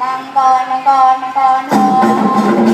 มังกรมังกรมังกรทอง